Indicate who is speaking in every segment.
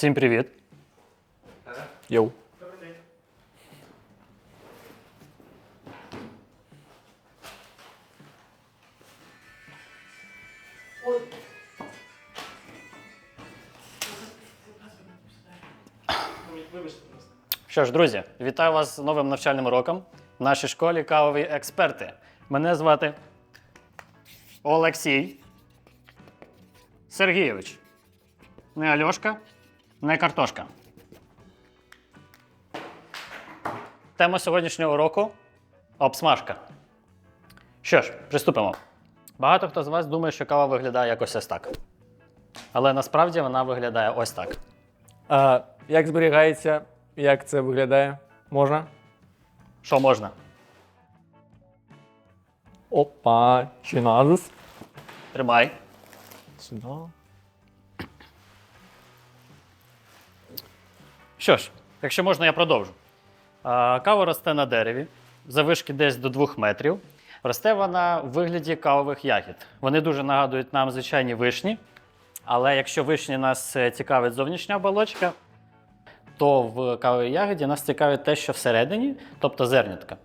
Speaker 1: Всім привіт.
Speaker 2: Йоу.
Speaker 1: Що ж, друзі, вітаю вас з новим навчальним роком в нашій школі Кавові експерти. Мене звати Олексій Сергійович. Не Альошка, не картошка. Тема сьогоднішнього уроку обсмажка. Що ж, приступимо. Багато хто з вас думає, що кава виглядає якось ось так. Але насправді вона виглядає ось так.
Speaker 2: А, як зберігається, як це виглядає? Можна?
Speaker 1: Що можна?
Speaker 2: Опа, чиназис.
Speaker 1: Тримай.
Speaker 2: Сюди.
Speaker 1: Що ж, якщо можна, я продовжу. Кава росте на дереві, завишки десь до 2 метрів. Росте вона в вигляді кавових ягід. Вони дуже нагадують нам звичайні вишні. Але якщо вишні нас е, цікавить зовнішня оболочка, то в кавовій ягоді нас цікавить те, що всередині, тобто зернятка.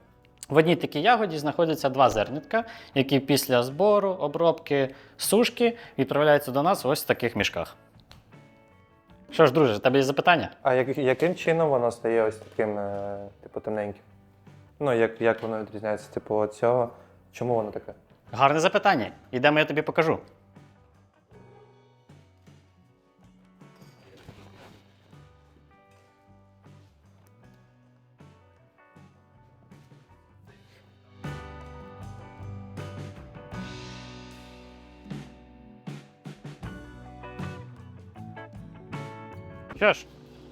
Speaker 1: В одній такій ягоді знаходяться два зернятка, які після збору, обробки, сушки відправляються до нас ось в таких мішках. Що ж, друже, тебе є запитання?
Speaker 3: А як, яким чином воно стає ось таким, е, типу, темненьким? Ну, як, як воно відрізняється, типу, від цього? Чому воно таке?
Speaker 1: Гарне запитання. Ідемо, я тобі покажу. Що ж,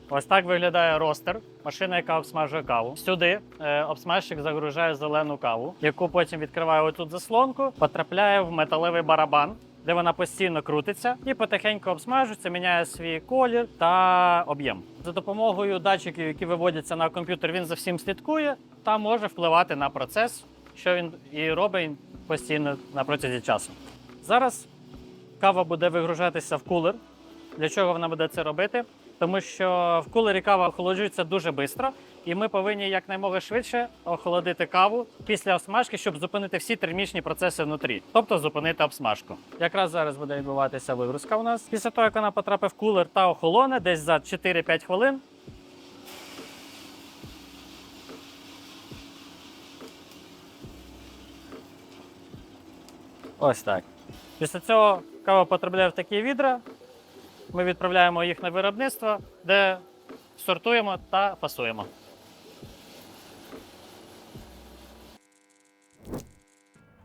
Speaker 1: ось так виглядає ростер, машина, яка обсмажує каву. Сюди е, обсмажчик загружає зелену каву, яку потім відкриває отут заслонку, потрапляє в металевий барабан, де вона постійно крутиться і потихеньку обсмажується, міняє свій колір та об'єм. За допомогою датчиків, які виводяться на комп'ютер, він за всім слідкує та може впливати на процес, що він і робить постійно на протязі часу. Зараз кава буде вигружатися в кулер. Для чого вона буде це робити? Тому що в кулері кава охолоджується дуже швидко, і ми повинні якнаймога швидше охолодити каву після обсмажки, щоб зупинити всі термічні процеси внутрі, тобто зупинити обсмажку. Якраз зараз буде відбуватися вигрузка у нас. Після того, як вона потрапить в кулер та охолоне, десь за 4-5 хвилин. Ось так. Після цього кава потрапляє в такі відра. Ми відправляємо їх на виробництво, де сортуємо та фасуємо.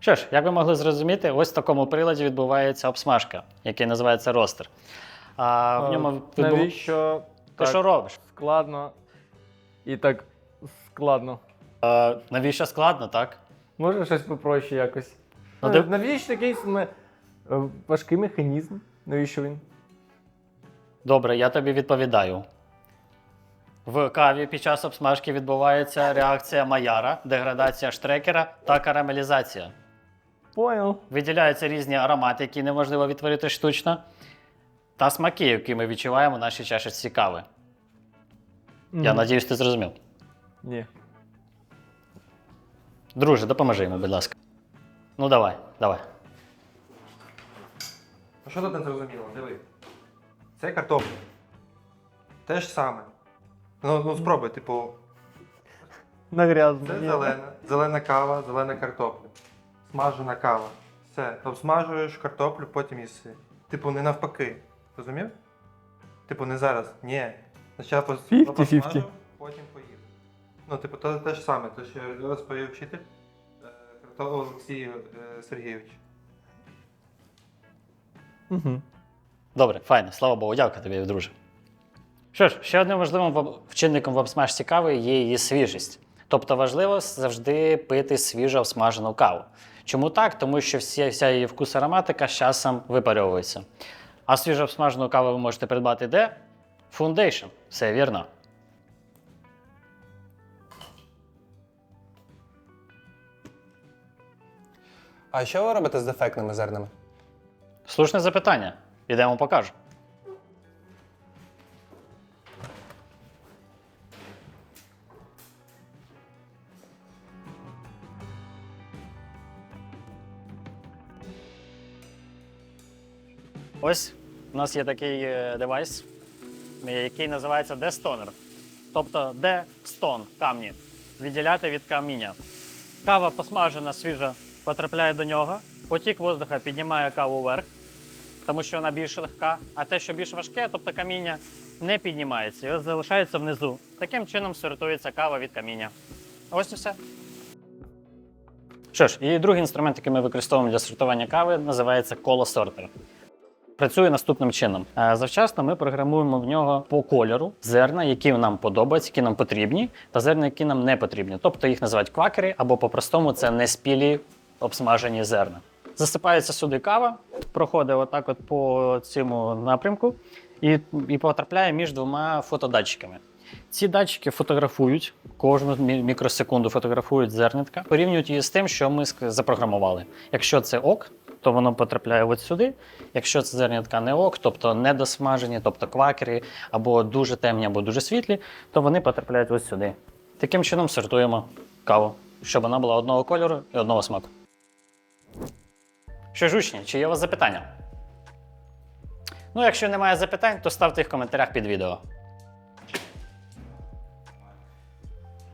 Speaker 1: Що ж, як ви могли зрозуміти, ось в такому приладі відбувається обсмажка, який називається ростер. А в ньому відбув...
Speaker 2: Навіщо
Speaker 1: Ти
Speaker 2: так
Speaker 1: що робиш?
Speaker 2: складно і так складно?
Speaker 1: А, навіщо складно, так?
Speaker 2: Може щось попроще якось?
Speaker 1: Ну,
Speaker 2: Ну,
Speaker 1: ти-
Speaker 2: Навіщо такий саме е, важкий механізм? Навіщо він?
Speaker 1: Добре, я тобі відповідаю. В каві під час обсмажки відбувається реакція Майяра, деградація штрекера та карамелізація.
Speaker 2: Понял.
Speaker 1: Виділяються різні аромати, які неможливо відтворити штучно, та смаки, які ми відчуваємо в нашій чашечці кави. Я надіюсь, ти зрозумів.
Speaker 2: Ні.
Speaker 1: Друже, допоможи йому, будь ласка. Ну давай, давай.
Speaker 3: Ну що тут не зрозуміло? Диви. Це картопля. Те ж саме. Ну, ну спробуй, типу,
Speaker 2: Нагрязно.
Speaker 3: це
Speaker 2: Ні.
Speaker 3: зелена, зелена кава, зелена картопля. Смажена кава. Все. Обсмажуєш картоплю, потім їси. Типу, не навпаки. Розумів? Типу, не зараз. Ні. Спочатку пос-
Speaker 2: 50-50.
Speaker 3: посмажив, потім поїв. Ну, типу, то те ж саме, те, що розповів вчитель е, Карто- Олексій е, Сергійович.
Speaker 2: Угу.
Speaker 1: Добре, файно, слава Богу, дякую тобі, друже. Що ж, ще одним важливим вчинником в обсмажці кави є її свіжість. Тобто важливо завжди пити свіжо обсмажену каву. Чому так? Тому що всі, вся її вкус ароматика з часом випарьовується. А свіжо обсмажену каву ви можете придбати де? Foundation. Все вірно.
Speaker 4: А що ви робите з дефектними зернами?
Speaker 1: Слушне запитання. Ідемо покажемо. Ось у нас є такий е, девайс, який називається дестонер. Тобто де-стон камні. Відділяти від каміння. Кава посмажена, свіжа, потрапляє до нього, потік воздуха піднімає каву вверх тому що вона більш легка. А те, що більш важке, тобто каміння, не піднімається і залишається внизу. Таким чином сортується кава від каміння. Ось і все. Що ж, і другий інструмент, який ми використовуємо для сортування кави, називається колосортер. Працює наступним чином. Е, Завчасно ми програмуємо в нього по кольору зерна, які нам подобаються, які нам потрібні, та зерна, які нам не потрібні. Тобто їх називають квакери, або по-простому це неспілі обсмажені зерна. Засипається сюди кава, проходить отак от по цьому напрямку і, і потрапляє між двома фотодатчиками. Ці датчики фотографують кожну мікросекунду фотографують зернятка, порівнюють її з тим, що ми запрограмували. Якщо це ок, то воно потрапляє от сюди. Якщо це зернятка не ок, тобто недосмажені, тобто квакери, або дуже темні, або дуже світлі, то вони потрапляють ось сюди. Таким чином сортуємо каву, щоб вона була одного кольору і одного смаку. Що ж, учні, чи є у вас запитання? Ну, якщо немає запитань, то ставте їх в коментарях під відео.